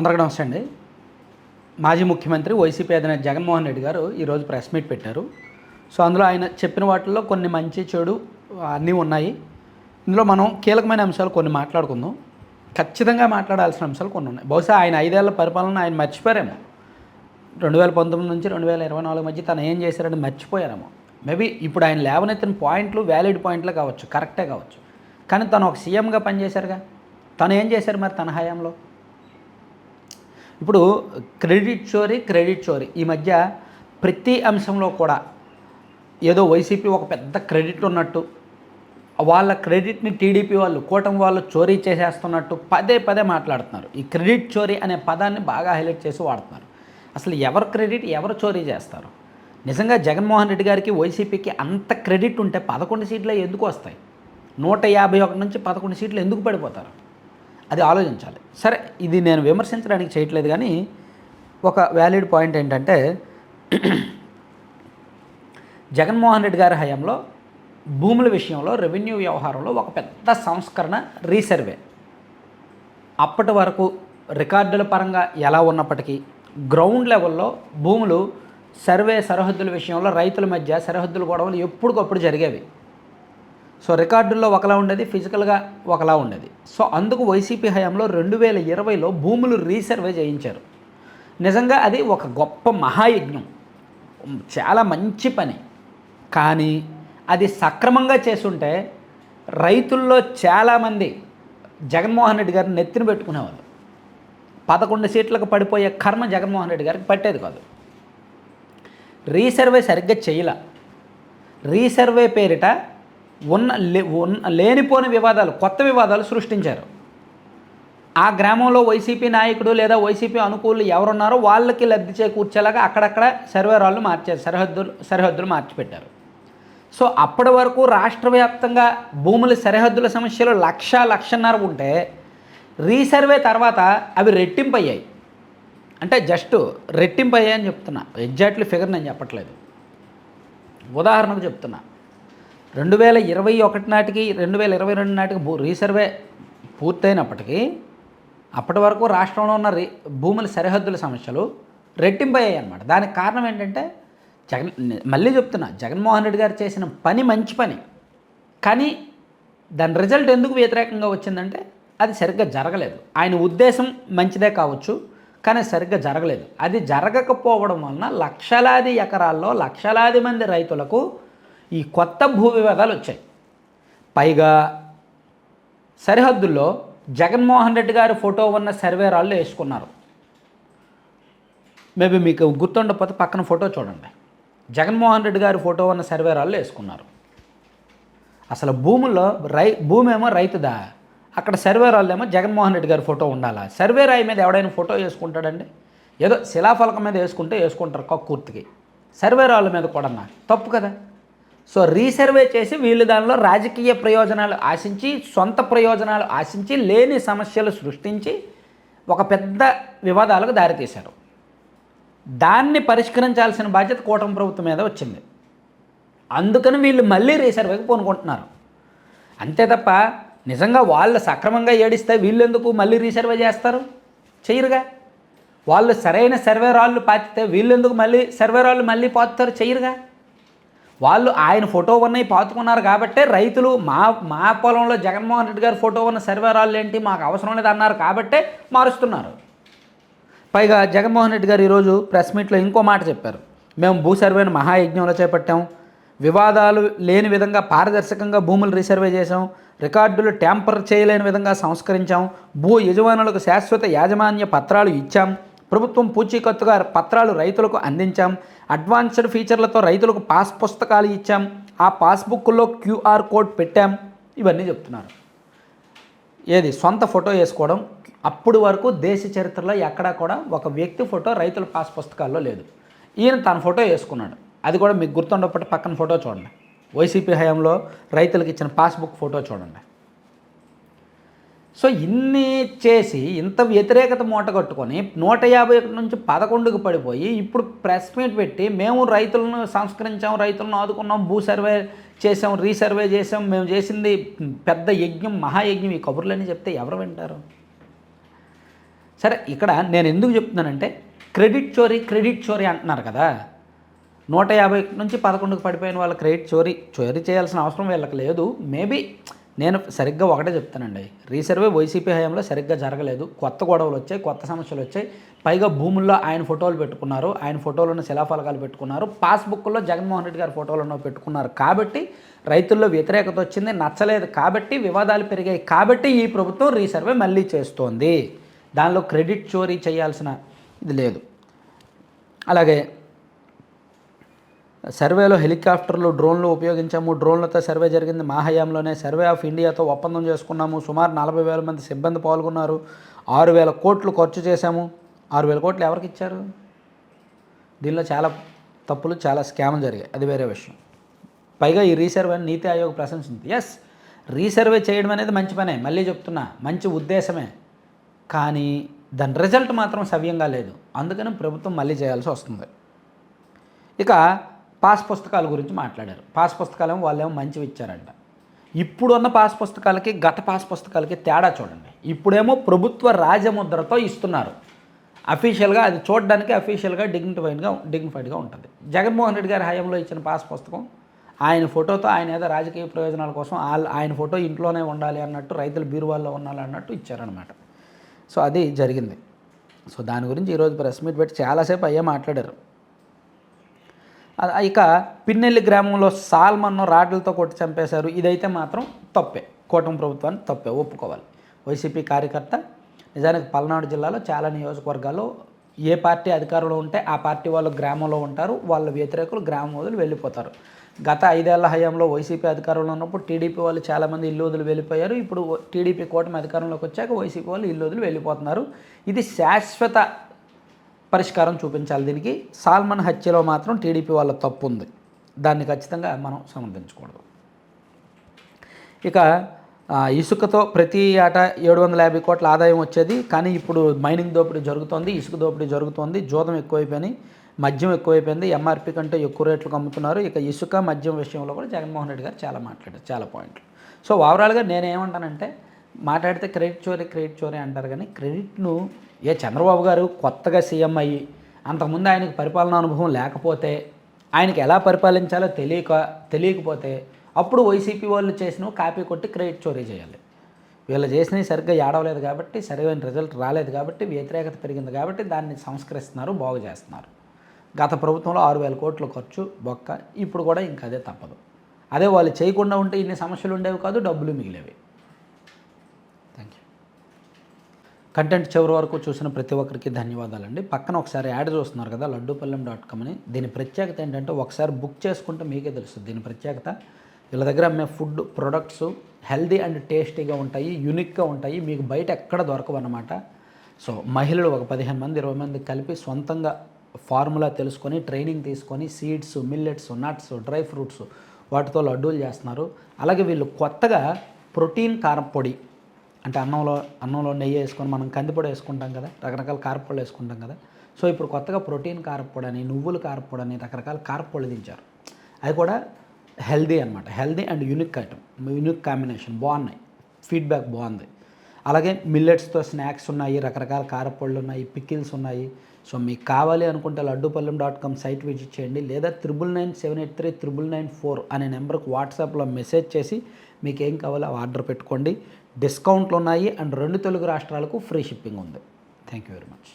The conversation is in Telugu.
అందరికీ నమస్తే అండి. మాజీ ముఖ్యమంత్రి వైసీపీ అధినేత జగన్మోహన్ రెడ్డి గారు ఈరోజు ప్రెస్ మీట్ పెట్టారు. సో అందులో ఆయన చెప్పిన వాటిల్లో కొన్ని మంచి చెడు అన్నీ ఉన్నాయి. ఇందులో మనం కీలకమైన అంశాలు కొన్ని మాట్లాడుకుందాం. ఖచ్చితంగా మాట్లాడాల్సిన అంశాలు కొన్ని ఉన్నాయి. బహుశా ఆయన ఐదేళ్ళ పరిపాలన ఆయన మర్చిపోయారేమో. రెండు వేల పంతొమ్మిది నుంచి రెండు వేల ఇరవై నాలుగు మధ్య తను ఏం చేశారని మర్చిపోయారేమో. మేబీ ఇప్పుడు ఆయన లేవనెత్తిన పాయింట్లు వ్యాలిడ్ పాయింట్లు కావచ్చు కరెక్టే కావచ్చు. కానీ తను ఒక సీఎంగా పనిచేశారుగా. తను ఏం చేశారు మరి తన హయాంలో? ఇప్పుడు క్రెడిట్ చోరీ క్రెడిట్ చోరీ. ఈ మధ్య ప్రతి అంశంలో కూడా ఏదో వైసీపీ ఒక పెద్ద క్రెడిట్ ఉన్నట్టు వాళ్ళ క్రెడిట్ని టీడీపీ వాళ్ళు కూటమి వాళ్ళు చోరీ చేసేస్తున్నట్టు పదే పదే మాట్లాడుతున్నారు. ఈ క్రెడిట్ చోరీ అనే పదాన్ని బాగా హైలైట్ చేసి వాడుతున్నారు. అసలు ఎవరు క్రెడిట్ ఎవరు చోరీ చేస్తారు? నిజంగా జగన్మోహన్ రెడ్డి గారికి వైసీపీకి అంత క్రెడిట్ ఉంటే పదకొండు సీట్లు ఎందుకు వస్తాయి? నూట యాభై ఒకటి నుంచి పదకొండు సీట్లు ఎందుకు పడిపోతారు? అది ఆలోచించాలి. సరే ఇది నేను విమర్శించడానికి చేయట్లేదు కానీ ఒక వ్యాలిడ్ పాయింట్ ఏంటంటే జగన్మోహన్ రెడ్డి గారి హయాంలో భూముల విషయంలో రెవెన్యూ వ్యవహారంలో ఒక పెద్ద సంస్కరణ రీసర్వే. అప్పటి వరకు రికార్డుల పరంగా ఎలా ఉన్నప్పటికీ గ్రౌండ్ లెవెల్లో భూములు సర్వే సరిహద్దుల విషయంలో రైతుల మధ్య సరిహద్దుల గొడవలు ఎప్పటికప్పుడు జరిగేవి. సో రికార్డుల్లో ఒకలా ఉండేది ఫిజికల్గా ఒకలా ఉండేది. సో అందుకు వైసీపీ హయాంలో రెండు వేల ఇరవైలో భూములు రీసర్వే చేయించారు. నిజంగా అది ఒక గొప్ప మహాయజ్ఞం. చాలా మంచి పని. కానీ అది సక్రమంగా చేస్తుంటే రైతుల్లో చాలామంది జగన్మోహన్ రెడ్డి గారిని నెత్తిన పెట్టుకునేవాళ్ళు. పదకొండు సీట్లకు పడిపోయే కర్మ జగన్మోహన్ రెడ్డి గారికి పట్టేది కాదు. రీసర్వే సరిగ్గా చేయలే. రీసర్వే పేరిట ఉన్న లే ఉన్న లేనిపోని వివాదాలు కొత్త వివాదాలు సృష్టించారు. ఆ గ్రామంలో వైసీపీ నాయకుడు లేదా వైసీపీ అనుకూలు ఎవరున్నారో వాళ్ళకి లబ్ధి చేకూర్చేలాగా అక్కడక్కడ సర్వేరాళ్ళు మార్చారు సరిహద్దులు సరిహద్దులు మార్చిపెట్టారు. సో అప్పటి వరకు రాష్ట్ర వ్యాప్తంగా భూముల సరిహద్దుల సమస్యలు లక్ష లక్షన్నర ఉంటే రీసర్వే తర్వాత అవి రెట్టింపు అయ్యాయి అంటే జస్ట్ రెట్టింపు అయ్యాయని చెప్తున్నా. ఎగ్జాక్ట్లీ ఫిగర్ నేను చెప్పట్లేదు. ఉదాహరణకు చెప్తున్నా. రెండు వేల ఇరవై ఒకటి నాటికి రెండు వేల ఇరవై రెండు నాటికి భూ రీసర్వే పూర్తయినప్పటికీ అప్పటి వరకు రాష్ట్రంలో ఉన్న రీ భూముల సరిహద్దుల సమస్యలు రెట్టింపయ్యాయి అన్నమాట దానికి కారణం ఏంటంటే జగన్ మళ్ళీ చెప్తున్నా జగన్మోహన్ రెడ్డి గారు చేసిన పని మంచి పని. కానీ దాని రిజల్ట్ ఎందుకు వ్యతిరేకంగా వచ్చిందంటే అది సరిగ్గా జరగలేదు. ఆయన ఉద్దేశం మంచిదే కావచ్చు కానీ సరిగ్గా జరగలేదు. అది జరగకపోవడం వలన లక్షలాది ఎకరాల్లో లక్షలాది మంది రైతులకు ఈ కొత్త భూ వివాదాలు వచ్చాయి. పైగా సరిహద్దుల్లో జగన్మోహన్ రెడ్డి గారి ఫోటో ఉన్న సర్వే రాళ్ళు వేసుకున్నారు. మేబీ మీకు గుర్తుండకపోతే పక్కన ఫోటో చూడండి. జగన్మోహన్ రెడ్డి గారి ఫోటో ఉన్న సర్వే రాళ్ళు వేసుకున్నారు. అసలు భూముల్లో రై భూమి ఏమో రైతుదా? అక్కడ సర్వే రాళ్ళు ఏమో జగన్మోహన్ రెడ్డి గారి ఫోటో ఉండాలా? సర్వే రాయి మీద ఎవడైనా ఫోటో వేసుకుంటాడండి? ఏదో శిలాఫలకం మీద వేసుకుంటే వేసుకుంటారు కక్కుర్తికి. సర్వే రాళ్ళ మీద కూడా తప్పు కదా. సో రీసర్వే చేసి వీళ్ళు దానిలో రాజకీయ ప్రయోజనాలు ఆశించి సొంత ప్రయోజనాలు ఆశించి లేని సమస్యలు సృష్టించి ఒక పెద్ద వివాదాలకు దారితీశారు. దాన్ని పరిష్కరించాల్సిన బాధ్యత కూటమి ప్రభుత్వం మీద వచ్చింది. అందుకని వీళ్ళు మళ్ళీ రీసర్వేకి పూనుకుంటున్నారు. అంతే తప్ప నిజంగా వాళ్ళు సక్రమంగా ఏడిస్తే వీళ్ళు ఎందుకు మళ్ళీ రీసర్వే చేస్తారు? చెయ్యరుగా. వాళ్ళు సరైన సర్వే రాళ్ళు పాతితే వీళ్ళెందుకు మళ్ళీ సర్వే రాళ్ళు మళ్ళీ పాతుతారు? చెయ్యరుగా. వాళ్ళు ఆయన ఫోటో ఉన్నాయి పాతుకున్నారు కాబట్టే రైతులు మా మా పొలంలో జగన్మోహన్ రెడ్డి గారి ఫోటో ఉన్న సర్వే రాళ్ళు ఏంటి మాకు అవసరం లేదు అన్నారు కాబట్టే మారుస్తున్నారు. పైగా జగన్మోహన్ రెడ్డి గారు ఈరోజు ప్రెస్ మీట్లో ఇంకో మాట చెప్పారు. మేము భూ సర్వేను మహాయజ్ఞంలో చేపట్టాం. వివాదాలు లేని విధంగా పారదర్శకంగా భూములు రీసర్వే చేశాం. రికార్డులు ట్యాంపర్ చేయలేని విధంగా సంస్కరించాం. భూ యజమానులకు శాశ్వత యాజమాన్య పత్రాలు ఇచ్చాం. ప్రభుత్వం పూచీకత్తుగా పత్రాలు రైతులకు అందించాం. అడ్వాన్స్డ్ ఫీచర్లతో రైతులకు పాస్ పుస్తకాలు ఇచ్చాం. ఆ పాస్బుక్లో క్యూఆర్ కోడ్ పెట్టాం. ఇవన్నీ చెప్తున్నారు. ఏది? సొంత ఫోటో వేసుకోవడం. అప్పుడు వరకు దేశ చరిత్రలో ఎక్కడా కూడా ఒక వ్యక్తి ఫోటో రైతుల పాస్ పుస్తకాల్లో లేదు. ఈయన తన ఫోటో వేసుకున్నాడు. అది కూడా మీకు గుర్తుండప్పటి పక్కన ఫోటో చూడండి. వైసీపీ హయాంలో రైతులకు ఇచ్చిన పాస్బుక్ ఫోటో చూడండి. సో ఇన్ని చేసి ఇంత వ్యతిరేకత మూట కట్టుకొని నూట యాభై ఒకటి నుంచి పదకొండుకు పడిపోయి ఇప్పుడు ప్రెస్ మీట్ పెట్టి మేము రైతులను సంస్కరించాం రైతులను ఆదుకున్నాం భూ సర్వే చేసాం రీసర్వే చేసాం మేము చేసింది పెద్ద యజ్ఞం మహాయజ్ఞం ఈ కబుర్లని చెప్తే ఎవరు వింటారు? సరే ఇక్కడ నేను ఎందుకు చెప్తున్నానంటే క్రెడిట్ చోరీ క్రెడిట్ చోరీ అంటున్నారు కదా. నూట యాభై నుంచి పదకొండుకు పడిపోయిన వాళ్ళ క్రెడిట్ చోరీ చోరీ చేయాల్సిన అవసరం వీళ్ళకి లేదు. మేబీ నేను సరిగ్గా ఒకటే చెప్తానండి. రీసర్వే వైసీపీ హయాంలో సరిగ్గా జరగలేదు. కొత్త గొడవలు వచ్చాయి కొత్త సమస్యలు వచ్చాయి. పైగా భూముల్లో ఆయన ఫోటోలు పెట్టుకున్నారు. ఆయన ఫోటోలను శిలాఫలకాలు పెట్టుకున్నారు. పాస్బుక్లో జగన్మోహన్ రెడ్డి గారి ఫోటోలను పెట్టుకున్నారు. కాబట్టి రైతుల్లో వ్యతిరేకత వచ్చింది నచ్చలేదు. కాబట్టి వివాదాలు పెరిగాయి. కాబట్టి ఈ ప్రభుత్వం రీసర్వే మళ్ళీ చేస్తోంది. దానిలో క్రెడిట్ చోరీ చేయాల్సిన ఇది లేదు. అలాగే సర్వేలో హెలికాప్టర్లు డ్రోన్లు ఉపయోగించాము. డ్రోన్లతో సర్వే జరిగింది మా హయాంలోనే సర్వే ఆఫ్ ఇండియాతో ఒప్పందం చేసుకున్నాము. సుమారు నలభై వేల మంది సిబ్బంది పాల్గొన్నారు. ఆరు వేల కోట్లు ఖర్చు చేశాము. ఆరు వేల కోట్లు ఎవరికి ఇచ్చారు? దీనిలో చాలా తప్పులు చాలా స్కామ్ జరిగాయి. అది వేరే విషయం. పైగా ఈ రీసర్వే నీతి ఆయోగ్ ప్రశంసింది ఎస్ రీసర్వే చేయడం అనేది మంచి పనే. మళ్ళీ చెప్తున్నా మంచి ఉద్దేశమే. కానీ దాని రిజల్ట్ మాత్రం సవ్యంగా లేదు. అందుకని ప్రభుత్వం మళ్ళీ చేయాల్సి వస్తుంది. ఇక పాస్ పుస్తకాల గురించి మాట్లాడారు. పాస్ పుస్తకాలు ఏమో వాళ్ళేమో మంచివి ఇచ్చారంట. ఇప్పుడున్న పాస్ పుస్తకాలకి గత పాస్ పుస్తకాలకి తేడా చూడండి. ఇప్పుడేమో ప్రభుత్వ రాజముద్రతో ఇస్తున్నారు. అఫీషియల్గా అది చూడడానికి అఫీషియల్గా డిగ్నిఫైడ్గా డిగ్నిఫైడ్గా ఉంటుంది. జగన్మోహన్ రెడ్డి గారి హయాంలో ఇచ్చిన పాస్ పుస్తకం ఆయన ఫోటోతో ఆయన ఏదో రాజకీయ ప్రయోజనాల కోసం ఆయన ఫోటో ఇంట్లోనే ఉండాలి అన్నట్టు రైతుల బీరువాల్లో ఉండాలి అన్నట్టు ఇచ్చారనమాట సో అది జరిగింది. సో దాని గురించి ఈరోజు ప్రెస్ మీట్ పెట్టి చాలాసేపు అయ్యే మాట్లాడారు. ఇక పిన్నెల్లి గ్రామంలో సాల్మన్ను రాడ్లతో కొట్టి చంపేశారు. ఇదైతే మాత్రం తప్పే. కూటమి ప్రభుత్వాన్ని తప్పే. ఒప్పుకోవాలి. వైసీపీ కార్యకర్త నిజానికి పల్నాడు జిల్లాలో చాలా నియోజకవర్గాల్లో ఏ పార్టీ అధికారంలో ఉంటే ఆ పార్టీ వాళ్ళు గ్రామంలో ఉంటారు. వాళ్ళ వ్యతిరేకులు గ్రామం వదిలి వెళ్ళిపోతారు. గత ఐదేళ్ళ హయాంలో వైసీపీ అధికారంలో ఉన్నప్పుడు టీడీపీ వాళ్ళు చాలామంది ఇల్లు వదిలి వెళ్ళిపోయారు. ఇప్పుడు టీడీపీ కూటమి అధికారంలోకి వచ్చాక వైసీపీ వాళ్ళు ఇల్లు వదిలి వెళ్ళిపోతున్నారు. ఇది శాశ్వత పరిష్కారం చూపించాలి దీనికి. సాల్మన్ హత్యలో మాత్రం టీడీపీ వాళ్ళ తప్పు ఉంది దాన్ని ఖచ్చితంగా మనం సమర్థించకూడదు. ఇక ఇసుకతో ప్రతి ఏట ఏడు వందల యాభై కోట్ల ఆదాయం వచ్చేది. కానీ ఇప్పుడు మైనింగ్ దోపిడీ జరుగుతోంది ఇసుక దోపిడీ జరుగుతోంది జోదం ఎక్కువైపోయినాయి మద్యం ఎక్కువైపోయింది ఎంఆర్పి కంటే ఎక్కువ రేట్లకు అమ్ముతున్నారు. ఇక ఇసుక మద్యం విషయంలో కూడా జగన్మోహన్ రెడ్డి గారు చాలా మాట్లాడారు చాలా పాయింట్లు. సో ఓవరాల్గా నేనేమంటానంటే మాట్లాడితే క్రెడిట్ చోరీ క్రెడిట్ చోరీ అంటారు కానీ క్రెడిట్ను ఏ చంద్రబాబు గారు కొత్తగా సీఎం అయ్యి అంతకుముందు ఆయనకు పరిపాలనా అనుభవం లేకపోతే ఆయనకి ఎలా పరిపాలించాలో తెలియక తెలియకపోతే అప్పుడు వైసీపీ వాళ్ళు చేసిన కాపీ కొట్టి క్రెడిట్ చోరీ చేయాలి. వీళ్ళు చేసినవి సరిగ్గా ఏడవలేదు కాబట్టి సరైన రిజల్ట్ రాలేదు కాబట్టి వ్యతిరేకత పెరిగింది కాబట్టి దాన్ని సంస్కరిస్తున్నారు బాగు చేస్తున్నారు. గత ప్రభుత్వంలో ఆరు వేల కోట్ల ఖర్చు బొక్క ఇప్పుడు కూడా ఇంకా అదే తప్పదు. అదే వాళ్ళు చేయకుండా ఉంటే ఇన్ని సమస్యలు ఉండేవి కాదు డబ్బులు మిగిలేవి. కంటెంట్ చివరి వరకు చూసిన ప్రతి ఒక్కరికి ధన్యవాదాలండి. పక్కన ఒకసారి యాడ్ చూస్తున్నారు కదా లడ్డూపల్లెం డాట్ కామ్ అని. దీని ప్రత్యేకత ఏంటంటే ఒకసారి బుక్ చేసుకుంటే మీకే తెలుస్తుంది. దీని ప్రత్యేకత వీళ్ళ దగ్గర అమ్మే ఫుడ్ ప్రొడక్ట్స్ హెల్దీ అండ్ టేస్టీగా ఉంటాయి యూనిక్గా ఉంటాయి మీకు బయట ఎక్కడ దొరకవు అన్నమాట. సో మహిళలు ఒక పదిహేను మంది ఇరవై మంది కలిపి సొంతంగా ఫార్ములా తెలుసుకొని ట్రైనింగ్ తీసుకొని seeds millets nuts dry fruits వాటితో లడ్డూలు చేస్తున్నారు. అలాగే వీళ్ళు కొత్తగా ప్రోటీన్ కారం పొడి అంటే అన్నంలో అన్నంలో నెయ్యి వేసుకొని మనం కందిపొడి వేసుకుంటాం కదా రకరకాల కారపొడులు వేసుకుంటాం కదా. సో ఇప్పుడు కొత్తగా ప్రోటీన్ కారపొడి అని నువ్వుల కారపొడి అని రకరకాల కారపొడి దించారు. అది కూడా హెల్దీ అనమాట healthy and unique item. Unique combination. బాగున్నాయి. ఫీడ్బ్యాక్ బాగుంది. అలాగే మిల్లెట్స్తో స్నాక్స్ ఉన్నాయి రకరకాల కారపొళ్ళు ఉన్నాయి పికిల్స్ ఉన్నాయి. సో మీకు కావాలి అనుకుంటే Laddupallem dot com site visit చేయండి. లేదా triple nine seven eight three triple nine four అనే నెంబర్కి వాట్సాప్లో మెసేజ్ చేసి మీకు ఏం కావాలో ఆర్డర్ పెట్టుకోండి. డిస్కౌంట్లు ఉన్నాయి అండ్ రెండు తెలుగు రాష్ట్రాలకు ఫ్రీ షిప్పింగ్ ఉంది. Thank you very much